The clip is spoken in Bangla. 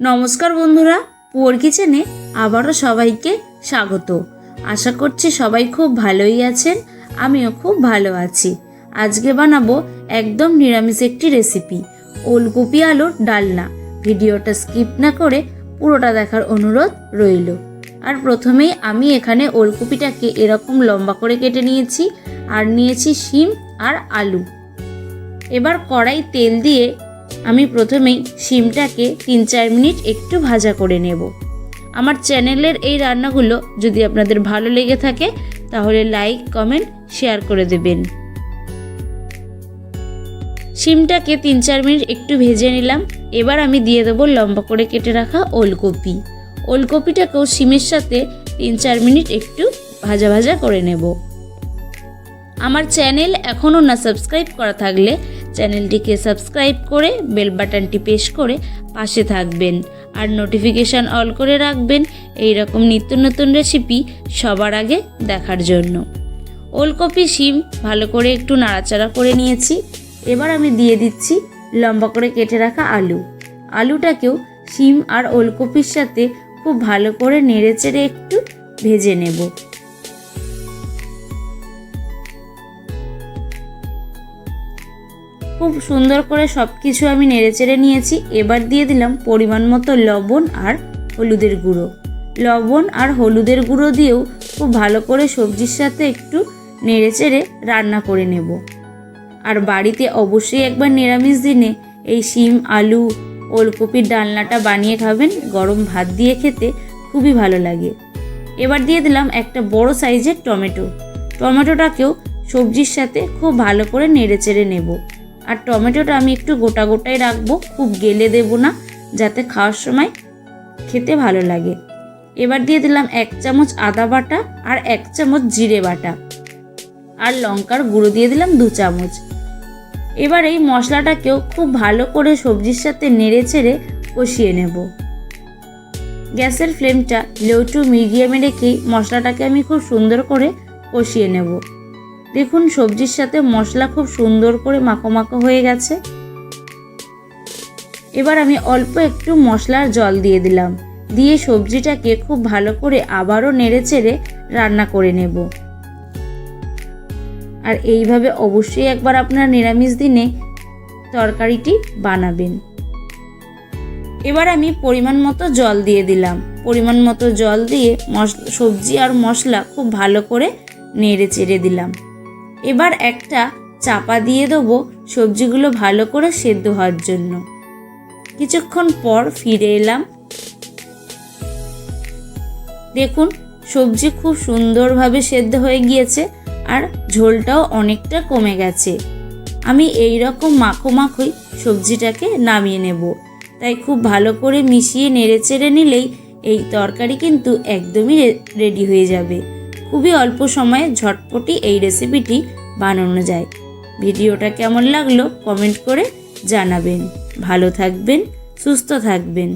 নমস্কার বন্ধুরা, পুয়ার কিচেনে আবারও সবাইকে স্বাগত। আশা করছি সবাই খুব ভালোই আছেন, আমিও খুব ভালো আছি। আজকে বানাবো একদম নিরামিষ একটি রেসিপি, ওলকপি আলুর ডালনা। ভিডিওটা স্কিপ না করে পুরোটা দেখার অনুরোধ রইল। আর প্রথমেই আমি এখানে ওলকপিটাকে এরকম লম্বা করে কেটে নিয়েছি, আর নিয়েছি শিম আর আলু। এবার কড়াই তেল দিয়ে আমি প্রথমেই শিমটাকে তিন চার মিনিট একটু ভাজা করে নেব। আমার চ্যানেলের এই রান্নাগুলো যদি আপনাদের ভালো লেগে থাকে, তাহলে লাইক, কমেন্ট, শেয়ার করে দেবেন। শিমটাকে তিন চার মিনিট একটু ভেজে নিলাম। এবার আমি দিয়ে দেবো লম্বা করে কেটে রাখা ওলকপি। ওলকপিটাকেও শিমের সাথে তিন চার মিনিট একটু ভাজা ভাজা করে নেব। আমার চ্যানেল এখনও না সাবস্ক্রাইব করা থাকলে চ্যানেলটিকে সাবস্ক্রাইব করে বেল বাটনটি প্রেস করে পাশে থাকবেন। আর নোটিফিকেশান অল করে রাখবেন এই রকম নিত্য নতুন রেসিপি সবার আগে দেখার জন্য। ওলকপি, শিম ভালো করে একটু নাড়াচাড়া করে নিয়েছি। এবার আমি দিয়ে দিচ্ছি লম্বা করে কেটে রাখা আলু। আলুটাকেও শিম আর ওলকপির সাথে খুব ভালো করে নেড়েচেড়ে একটু ভেজে নেব। খুব সুন্দর করে সব কিছু আমি নেড়েচেড়ে নিয়েছি। এবার দিয়ে দিলাম পরিমাণ মতো লবণ আর হলুদের গুঁড়ো। লবণ আর হলুদের গুঁড়ো দিয়েও খুব ভালো করে সবজির সাথে একটু নেড়েচেড়ে রান্না করে নেব। আর বাড়িতে অবশ্যই একবার নিরামিষ দিনে এই শিম, আলু, ওলকপির ডালনাটা বানিয়ে খাবেন। গরম ভাত দিয়ে খেতে খুবই ভালো লাগে। এবার দিয়ে দিলাম একটা বড় সাইজের টমেটো। টমেটোটাকেও সবজির সাথে খুব ভালো করে নেড়েচেড়ে নেব। আর টমেটোটা আমি একটু গোটা গোটাই রাখব, খুব গেলে দেব না, যাতে খাওয়ার সময় খেতে ভালো লাগে। এবার দিয়ে দিলাম এক চামচ আদা বাটা আর এক চামচ জিরে বাটা আর লঙ্কার গুঁড়ো দিয়ে দিলাম দু চামচ। এবার এই মশলাটাকেও খুব ভালো করে সবজির সাথে নেড়ে ছেড়ে কষিয়ে নেব। গ্যাসের ফ্লেমটা লো টু মিডিয়ামে রেখেই মশলাটাকে আমি খুব সুন্দর করে কষিয়ে নেব। দেখুন সবজির সাথে মশলা খুব সুন্দর করে মাখো মাখো হয়ে গেছে। এবার আমি অল্প একটু মশলার জল দিয়ে দিলাম। দিয়ে সবজিটাকে খুব ভালো করে আবারও নেড়ে চেড়ে রান্না করে নেব। আর এইভাবে অবশ্যই একবার আপনার নিরামিষ দিনে তরকারিটি বানাবেন। এবার আমি পরিমাণ মতো জল দিয়ে দিলাম। পরিমাণ মতো জল দিয়ে সবজি আর মশলা খুব ভালো করে নেড়ে চেড়ে দিলাম। এবার একটা চাপা দিয়ে দেবো সবজিগুলো ভালো করে সেদ্ধ হওয়ার জন্য। কিছুক্ষণ পর ফিরে এলাম। দেখুন, সবজি খুব সুন্দরভাবে সেদ্ধ হয়ে গিয়েছে আর ঝোলটাও অনেকটা কমে গেছে। আমি এই রকম মাখো মাখোই সবজিটাকে নামিয়ে নেব। তাই খুব ভালো করে মিশিয়ে নেড়ে চেড়ে নিলেই এই তরকারি কিন্তু একদমই রেডি হয়ে যাবে। খুবই অল্প সময়ে ঝটপটি এই রেসিপিটি বানানো যায়। ভিডিওটা কেমন লাগল কমেন্ট করে জানাবেন। ভালো থাকবেন, সুস্থ থাকবেন।